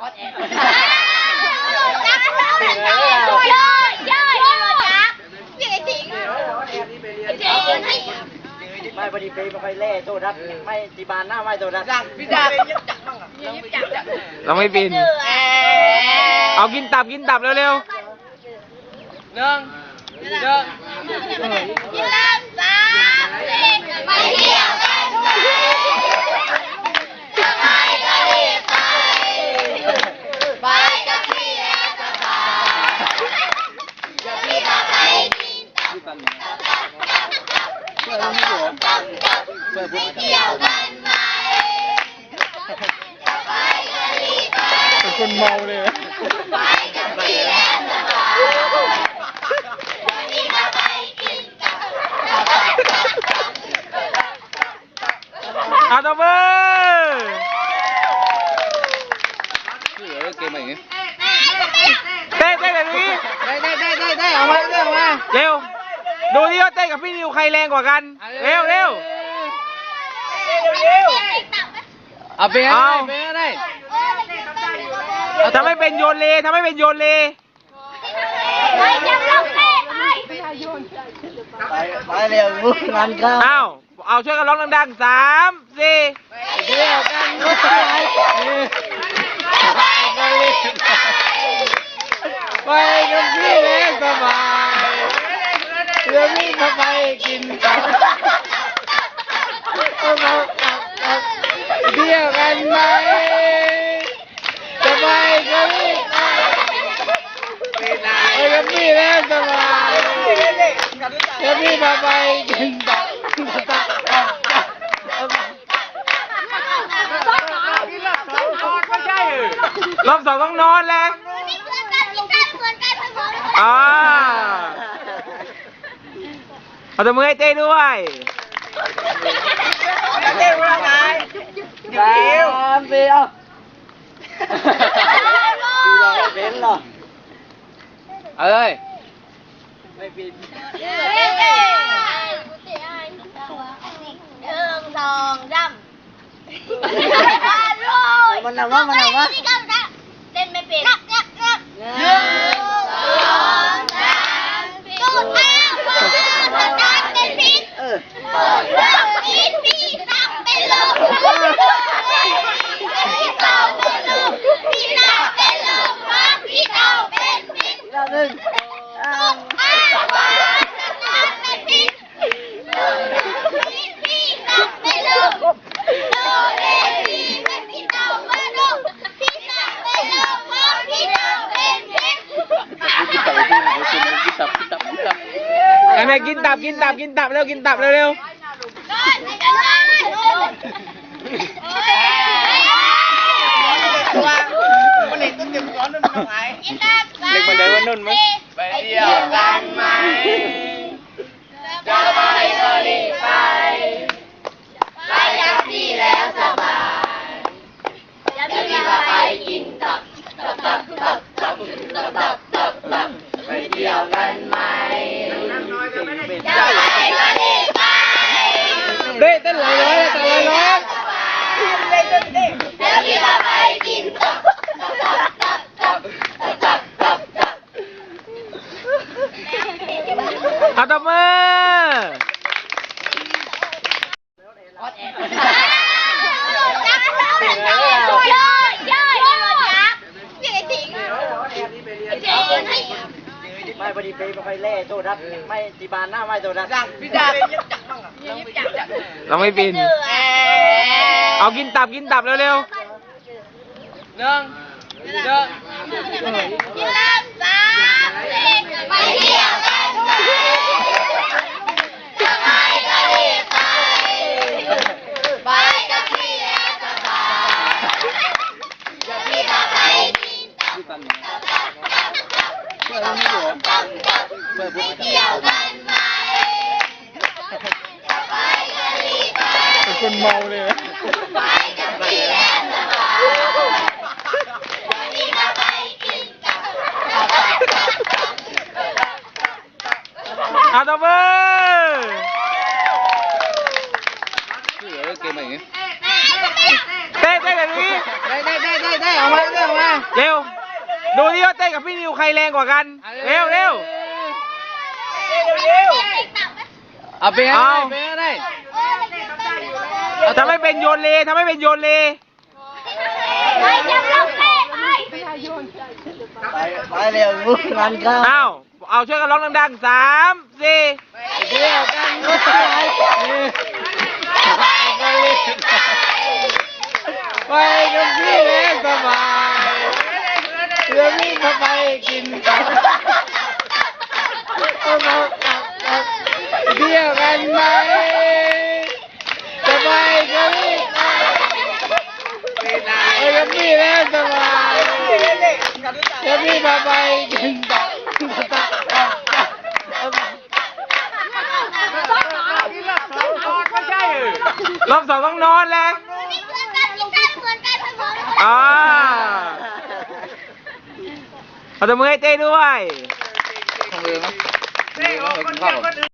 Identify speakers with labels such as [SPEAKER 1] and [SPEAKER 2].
[SPEAKER 1] ออดแอด
[SPEAKER 2] ไม่พอดีไปไปเล่โทษครับไม่ตีบานหน้าไม่โทษครับ
[SPEAKER 1] จังพี่ดายับจังมั่งอะยับจังจัง
[SPEAKER 3] เราไม่บิน เอากินตับกินตับเร็ว
[SPEAKER 1] หนึ่งหนึ่ง
[SPEAKER 4] เมาเลยอาตบเบอร์เกมอะไร
[SPEAKER 3] เงี้ยเต้เต้
[SPEAKER 4] เดี๋ยวนี้
[SPEAKER 3] เต้
[SPEAKER 5] ยเต้
[SPEAKER 1] ได้ได้ได้ออกมาเร็วมา
[SPEAKER 3] เร็ว ดูที่ว่าเต้กับพี่นิวใครแรงกว่ากัน เร็วเร็ว
[SPEAKER 1] เร็วเอาไป
[SPEAKER 3] ให้ได้
[SPEAKER 1] ไปให้ได้ งได้
[SPEAKER 3] ทำให้เป็นโยนเลทำให้เป็นโยนเล
[SPEAKER 2] ไปไปเร็วลูกงานเข้า
[SPEAKER 3] เอาเอาช่วยกันร้องดังๆสามสี่
[SPEAKER 1] เที่ยวกันก็ไปไปไปกับพี่แล้วสบายเดี๋ยวพี่พาไปกินตับตับตับตับเที่ยวกันไหมสบายก็รีบไปไปกับพี่แล้วสบาย เดี๋ยวพี่พาไปกินตับตับตับตับตับ
[SPEAKER 3] รอบสองต้องนอนแล้วอ่าเอาตบมือให้เต้ด้วย
[SPEAKER 2] เต้นว่าไงเดี๋ยวเดียวดูเราเป็นหรอ
[SPEAKER 1] เอาเลย
[SPEAKER 2] ไม่บิน
[SPEAKER 4] หนึ่งสองสาม
[SPEAKER 2] มันหนาวะมันหนาวะ
[SPEAKER 4] เต้นไม่เป็นนับนับนับหนึ่งสองสามสี่สุดแล้วสุดแล้วสุดแล้วเป็นพิษ
[SPEAKER 2] เออ
[SPEAKER 4] เริ่มกินพี่ตับเป็นลมพี่เต่าเป็นลมพี่นาเป็นลมว่าพี่เต่าเป็นพิษ
[SPEAKER 2] อีกรอบหนึ่งอ้าว
[SPEAKER 4] อ้าวว่าจะตามเป็นพิษพี่พี่ตับเป็นลมโดเรมีเป็นพี่เต่าเป็นลมพี่ตับเป็นลมว่าพี่เต่าเป็นพิษ
[SPEAKER 5] กินตับกินตับกินตับกินตับกินตับ
[SPEAKER 3] ไอ้แม่กินตับกินตับกินตับเร็วกินตับเร็วเร็ว
[SPEAKER 2] ตัวมันเล็กต้นเต็มร้อนมันต้องไง
[SPEAKER 3] เล็กมันได้ว่านุ่นไหม
[SPEAKER 1] ไปเที่ยวกันไหม
[SPEAKER 4] เอาตบ
[SPEAKER 3] มือ
[SPEAKER 1] ออดแอ
[SPEAKER 2] ไม่พอดีไปไปเล่โทษครับไม่ตีบานหน้าไม่โทษครับ
[SPEAKER 1] จังพี่ดายับจังมั่งอะยับจังจัง
[SPEAKER 3] เราไม่บินเอากินตับกินตับเร็ว
[SPEAKER 1] หนึ่งหนึ่
[SPEAKER 4] ไปเที่ยวกัน ยวกันไหมสบายก็รีบไป
[SPEAKER 3] ๆเป็นคนเมาเลย
[SPEAKER 4] ไปกับพี่แล้วสบายเดี๋ยวพี่พาไปกินตับตับตับตับตับ
[SPEAKER 3] เอาตบมือ
[SPEAKER 5] เกมอะไรอย่างเงี้ย
[SPEAKER 3] เต้เต้นแบบนี้
[SPEAKER 1] ได้ได้ได้ได้ได้ออกมาได้ออกมา
[SPEAKER 3] เร็ว ดูที่ว่าเต้นกับพี่นิวใครแรงกว่ากัน เร็วเร็ว
[SPEAKER 1] เอาไปให้
[SPEAKER 3] เอา
[SPEAKER 1] ได้ไปให้ได้
[SPEAKER 3] ทำให้เป็นโยนเลทำให้เป็นโยนเล
[SPEAKER 4] ไปจับลงเต้ไป
[SPEAKER 2] ไปไปเร็วลูกงานเข้า
[SPEAKER 3] เอาเอาช่วยกันร้องดังๆสามสี่
[SPEAKER 1] เที่ยวกันก็ไปไปกับพี่แล้วสบายเดี๋ยวพี่พาไปกินต่อเอาเอาเอาเอาเที่ยวกันไหมสบายกับพี่ไปกับพี่แล้ว สบายเดี๋ยวพี่พาไปกินต่อต่อต่อต่อ
[SPEAKER 3] รอบสองต้องนอนแล้ว
[SPEAKER 4] นี่เหมือนกันนี่กันเหมือนกันทั้งหมด
[SPEAKER 3] อ่าเอาตัวมือให้เต้ด้วย